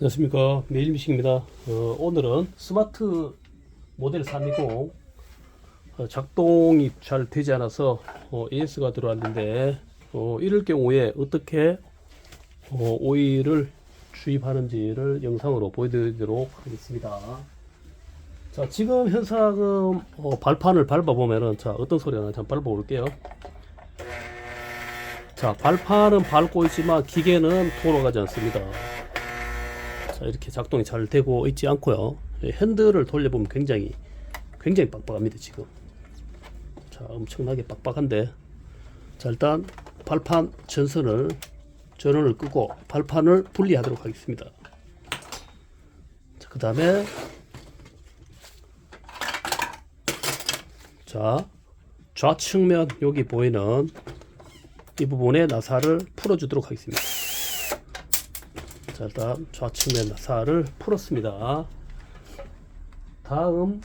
안녕하십니까. 메일미식입니다. 어, 오늘은 스마트 모델 320 어, 작동이 잘 되지 않아서 어, AS가 들어왔는데 어, 이럴 경우에 어떻게 어, 오일을 주입하는지를 영상으로 보여드리도록 하겠습니다. 자 지금 현상은 어, 발판을 밟아보면은 자 어떤 소리가 나는지 한번 밟아 볼게요. 자 발판은 밟고 있지만 기계는 돌아가지 않습니다 자, 이렇게 작동이 잘 되고 있지 않고요. 예, 핸들을 돌려보면 굉장히 굉장히 빡빡합니다 지금. 자 엄청나게 빡빡한데 자 일단 발판 전선을 전원을 끄고 발판을 분리하도록 하겠습니다. 자 그 다음에 자 좌측면 여기 보이는 이 부분의 나사를 풀어주도록 하겠습니다. 자, 일단 좌측면 나사를 풀었습니다. 다음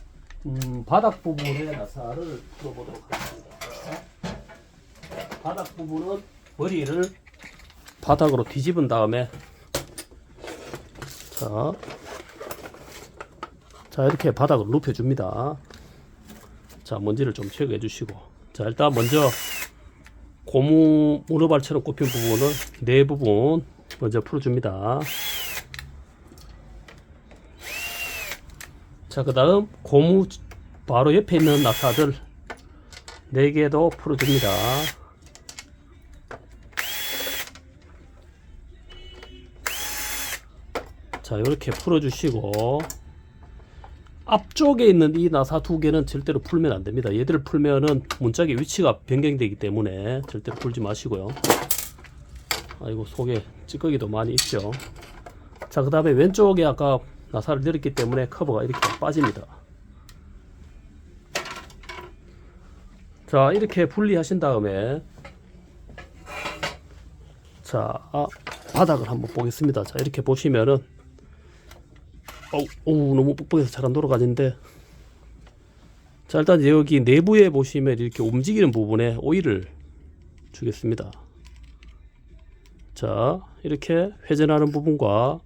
음, 바닥 부분의 나사를 풀어보도록 하겠습니다. 바닥 부분은 머리를 바닥으로 뒤집은 다음에 자, 자 이렇게 바닥을 눕혀줍니다. 자 먼지를 좀 제거해 주시고 자 일단 먼저 고무 모노발처럼 꼽힌 부분을 네 부분 먼저 풀어줍니다. 자, 그 다음 고무 바로 옆에 있는 나사들 4개도 풀어줍니다. 자, 이렇게 풀어주시고 앞쪽에 있는 이 나사 두 개는 절대로 풀면 안 됩니다. 얘들을 풀면은 문짝의 위치가 변경되기 때문에 절대로 풀지 마시고요. 아이고 속에 찌꺼기도 많이 있죠. 자 그 다음에 왼쪽에 아까 나사를 내렸기 때문에 커버가 이렇게 빠집니다. 자 이렇게 분리하신 다음에 자 아, 바닥을 한번 보겠습니다. 자 이렇게 보시면은 어우, 어우 너무 뻑뻑해서 잘 안 돌아가는데. 자 일단 여기 내부에 보시면 이렇게 움직이는 부분에 오일을 주겠습니다 자 이렇게 회전하는 부분과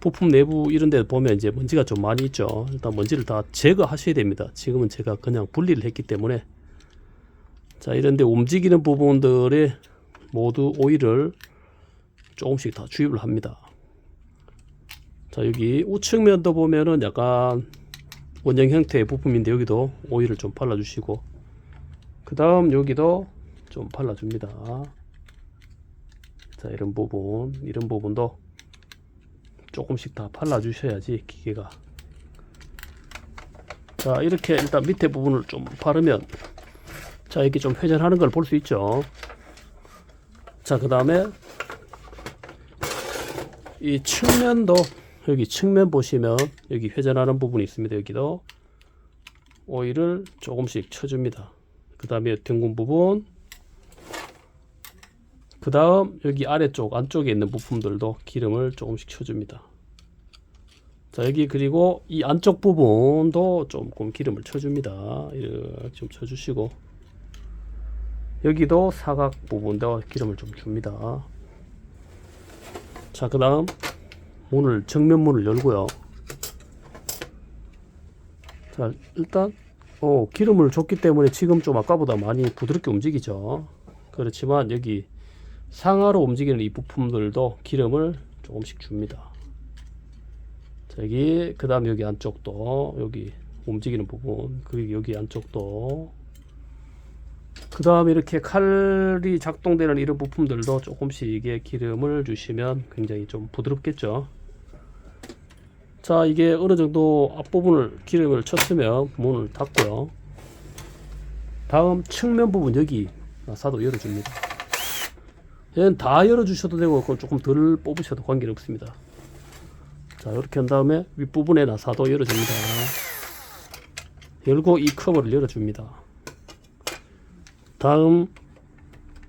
부품 내부 이런 데 보면 이제 먼지가 좀 많이 있죠. 일단 먼지를 다 제거하셔야 됩니다. 지금은 제가 그냥 분리를 했기 때문에. 자 이런 데 움직이는 부분들에 모두 오일을 조금씩 다 주입을 합니다. 자 여기 우측면도 보면은 약간 원형 형태의 부품인데 여기도 오일을 좀 발라 주시고 그 다음 여기도 좀 발라 줍니다 자 이런 부분 이런 부분도 조금씩 다 발라 주셔야지 기계가. 자 이렇게 일단 밑에 부분을 좀 바르면 자 이렇게 좀 회전하는 걸 볼 수 있죠. 자 그 다음에 이 측면도 여기 측면 보시면 여기 회전하는 부분이 있습니다 여기도. 오일을 조금씩 쳐줍니다. 그 다음에 등군 부분 그 다음 여기 아래쪽 안쪽에 있는 부품들도 기름을 조금씩 쳐줍니다. 자 여기 그리고 이 안쪽 부분도 조금 기름을 쳐줍니다. 이렇게 좀 쳐주시고. 여기도 사각 부분도 기름을 좀 줍니다. 자 그 다음 문을 정면 문을 열고요. 자 일단 어, 기름을 줬기 때문에 지금 좀 아까보다 많이 부드럽게 움직이죠. 그렇지만 여기 상하로 움직이는 이 부품들도 기름을 조금씩 줍니다. 자, 여기 그 다음 여기 안쪽도 여기 움직이는 부분 그리고 여기 안쪽도 그 다음 이렇게 칼이 작동되는 이런 부품들도 조금씩 이게 기름을 주시면 굉장히 좀 부드럽겠죠. 자 이게 어느 정도 앞부분을 기름을 쳤으면 문을 닫고요. 다음 측면 부분 여기 나사도 열어줍니다. 얘는 다 열어주셔도 되고 그건 조금 덜 뽑으셔도 관계는 없습니다. 자 이렇게 한 다음에 윗부분에 나사도 열어줍니다. 열고 이 커버를 열어줍니다. 다음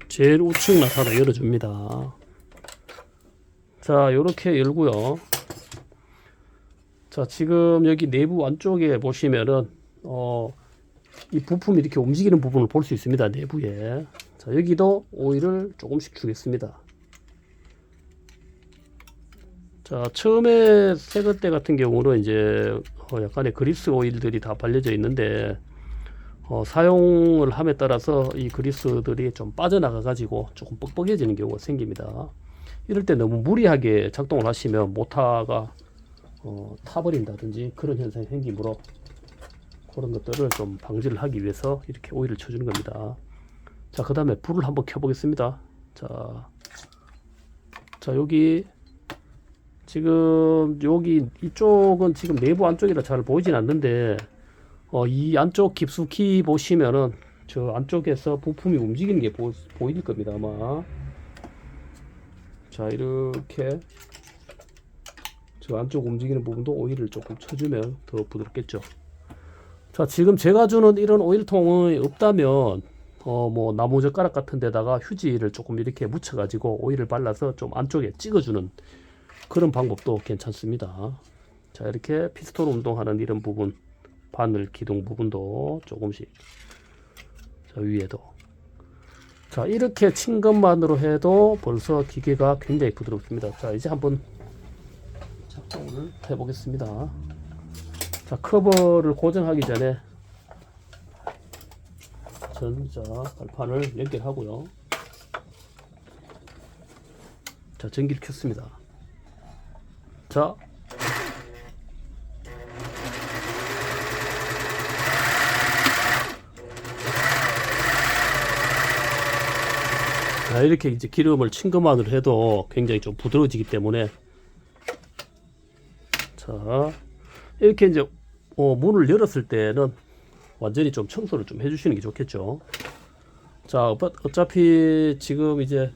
제일 우측 나사도 열어줍니다. 자 이렇게 열고요. 자 지금 여기 내부 안쪽에 보시면은 어, 이 부품이 이렇게 움직이는 부분을 볼 수 있습니다 내부에 자 여기도 오일을 조금씩 주겠습니다 자, 처음에 새거 때 같은 경우는 이제 어, 약간의 그리스 오일들이 다 발려져 있는데 어, 사용을 함에 따라서 이 그리스들이 좀 빠져나가 가지고 조금 뻑뻑해지는 경우가 생깁니다. 이럴 때 너무 무리하게 작동을 하시면 모타가 어, 타버린다든지 그런 현상이 생기므로 그런 것들을 좀 방지를 하기 위해서 이렇게 오일을 쳐주는 겁니다. 자, 그 다음에 불을 한번 켜보겠습니다. 자, 자, 여기 지금 여기 이쪽은 지금 내부 안쪽이라 잘 보이진 않는데 어, 이 안쪽 깊숙이 보시면은 저 안쪽에서 부품이 움직이는 게 보, 보일 겁니다 아마 자 이렇게 저 안쪽 움직이는 부분도 오일을 조금 쳐주면 더 부드럽겠죠 자 지금 제가 주는 이런 오일통이 없다면 어 뭐 나무 젓가락 같은 데다가 휴지를 조금 이렇게 묻혀 가지고 오일을 발라서 좀 안쪽에 찍어주는 그런 방법도 괜찮습니다. 자 이렇게 피스톤 운동하는 이런 부분 바늘 기둥 부분도 조금씩 자 위에도. 자 이렇게 친 것만으로 해도 벌써 기계가 굉장히 부드럽습니다. 자 이제 한번 작동을 해 보겠습니다. 자 커버를 고정하기 전에 전자 발판을 연결하고요. 자 전기를 켰습니다. 자. 자, 이렇게 이제 기름을 친 것만으로 해도 굉장히 좀 부드러워지기 때문에. 자 이렇게 이제 어, 문을 열었을 때는 완전히 좀 청소를 좀 해주시는 게 좋겠죠. 자 어차- 어차피 지금 이제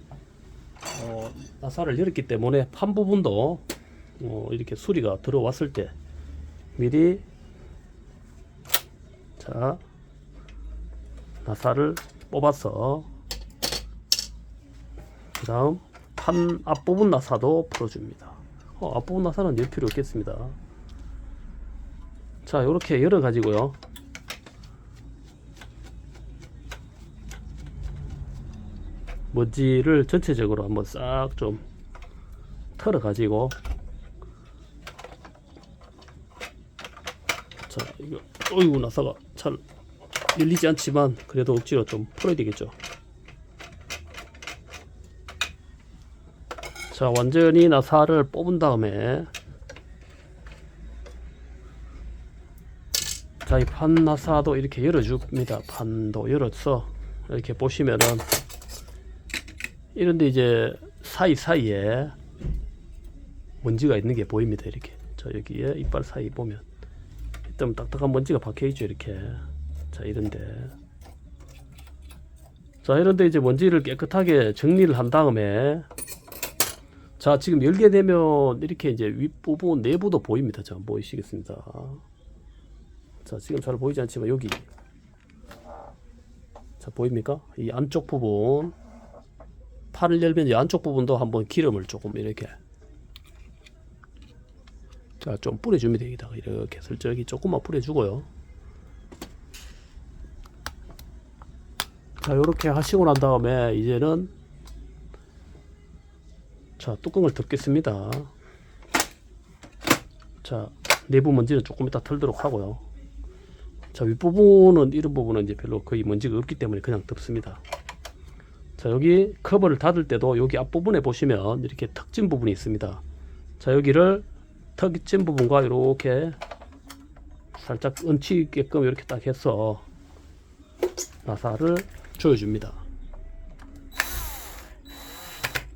어, 나사를 열었기 때문에 판 부분도 어, 이렇게 수리가 들어왔을 때 미리 자 나사를 뽑아서 그 다음 판 앞부분 나사도 풀어줍니다. 어, 앞부분 나사는 열 필요 없겠습니다. 자, 이렇게 열어 가지고요. 먼지를 전체적으로 한번 싹 좀 털어 가지고. 자, 이거 어이구 나사가 잘 열리지 않지만 그래도 억지로 좀 풀어야 되겠죠. 자 완전히 나사를 뽑은 다음에. 자이 판 나사도 이렇게 열어줍니다. 판도 열어서 이렇게 보시면은 이런데 이제 사이 사이에 먼지가 있는 게 보입니다 이렇게 저 여기에 이빨 사이 보면 일단 딱딱한 먼지가 박혀 있죠 이렇게 자 이런데 자 이런데 이제 먼지를 깨끗하게 정리를 한 다음에 자, 지금 열게 되면 이렇게 이제 윗부분 내부도 보입니다. 자, 보이시겠습니다. 자, 지금 잘 보이지 않지만 여기 자, 보입니까? 이 안쪽 부분 팔을 열면 이 안쪽 부분도 한번 기름을 조금 이렇게 자, 좀 뿌려줍니다. 여기다가 이렇게 슬쩍이 조금만 뿌려주고요. 자, 이렇게 하시고 난 다음에 이제는 자 뚜껑을 덮겠습니다 자 내부 먼지는 조금 이따 털도록 하고요 자 윗부분은 이런 부분은 이제 별로 거의 먼지가 없기 때문에 그냥 덮습니다 자 여기 커버를 닫을 때도 여기 앞부분에 보시면 이렇게 턱진 부분이 있습니다. 자 여기를 턱진 부분과 이렇게 살짝 얹히게끔 이렇게 딱 해서 나사를 조여줍니다.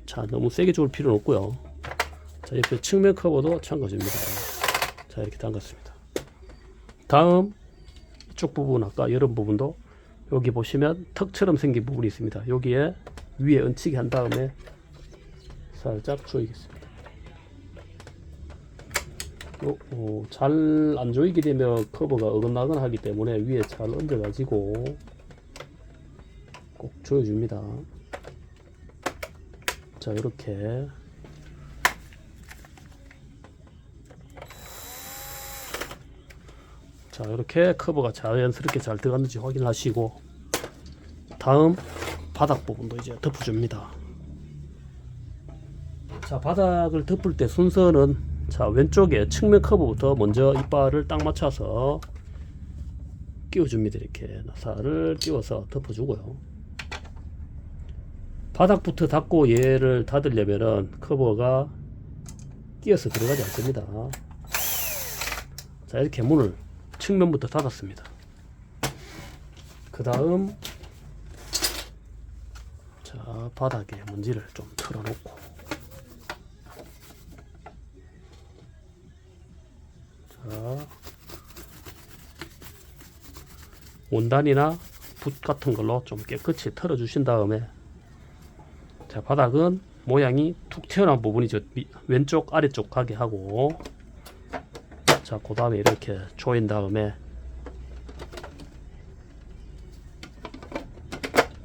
자 너무 세게 조을 필요는 없고요. 자 옆에 측면 커버도 잠가줍니다. 자 이렇게 담갔습니다. 다음 이쪽 부분 아까 열은 부분도 여기 보시면 턱처럼 생긴 부분이 있습니다. 여기에 위에 얹히게 한 다음에 살짝 조이겠습니다. 어, 잘안 조이게 되면 커버가 어긋나거나 하기 때문에 위에 잘 얹어 가지고 꼭 조여줍니다. 자 이렇게 자 이렇게 커버가 자연스럽게 잘 들어갔는지 확인하시고 다음 바닥 부분도 이제 덮어줍니다. 자 바닥을 덮을 때 순서는 자 왼쪽에 측면 커브부터 먼저 이빨을 딱 맞춰서 끼워줍니다. 이렇게 나사를 끼워서 덮어주고요. 바닥부터 닫고 얘를 닫으려면은 커버가 끼어서 들어가지 않습니다. 자 이렇게 문을 측면부터 닫았습니다. 그 다음 자 바닥에 먼지를 좀 털어놓고. 자 원단이나 붓 같은 걸로 좀 깨끗이 털어 주신 다음에 자 바닥은 모양이 툭 튀어나온 부분이죠. 미- 왼쪽 아래쪽 가게 하고 자 그 다음에 이렇게 조인 다음에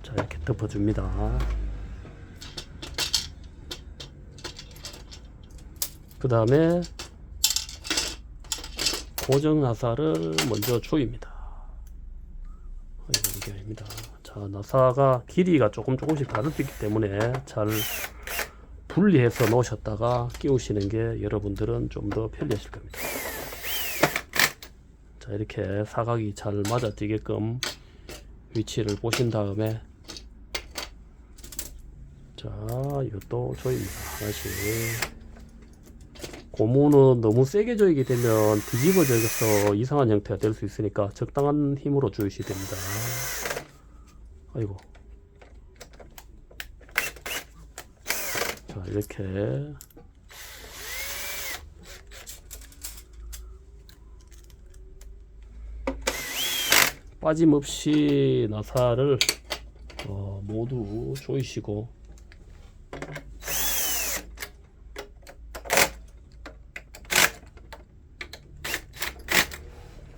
자 이렇게 덮어줍니다. 그 다음에 고정 나사를 먼저 조입니다. 연결입니다. 자 나사가 길이가 조금 조금씩 다를 수 있기 때문에 잘 분리해서 놓으셨다가 끼우시는 게 여러분들은 좀 더 편리하실 겁니다 자 이렇게 사각이 잘 맞아 뛰게끔 위치를 보신 다음에 자 이것도 조입니다 하나씩. 고무는 너무 세게 조이게 되면 뒤집어져서 이상한 형태가 될 수 있으니까 적당한 힘으로 조이셔야 됩니다. 아이고. 자 이렇게 빠짐없이 나사를 어, 모두 조이시고.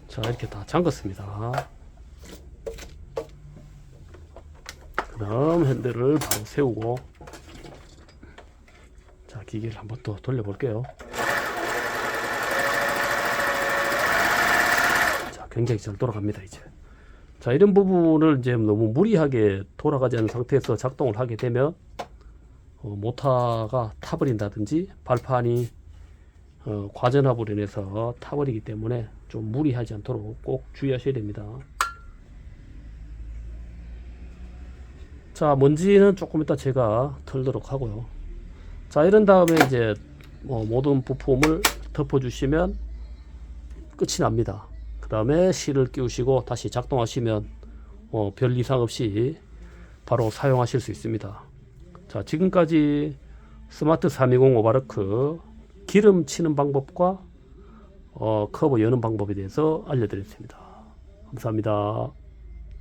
자 이렇게 다 잠갔습니다. 그 다음 핸들을 바로 세우고. 자 기계를 한번 또 돌려 볼게요. 자 굉장히 잘 돌아갑니다 이제 자 이런 부분을 이제 너무 무리하게 돌아가지 않은 상태에서 작동을 하게 되면 어, 모터가 타버린다든지 발판이 어, 과전압으로 인해서 타버리기 때문에 좀 무리하지 않도록 꼭 주의하셔야 됩니다. 자, 먼지는 조금 이따 제가 털도록 하고요. 자, 이런 다음에 이제 뭐 모든 부품을 덮어주시면 끝이 납니다. 그 다음에 실을 끼우시고 다시 작동하시면 어, 별 이상 없이 바로 사용하실 수 있습니다. 자, 지금까지 스마트 320 오바르크 기름 치는 방법과 어, 커버 여는 방법에 대해서 알려드렸습니다. 감사합니다.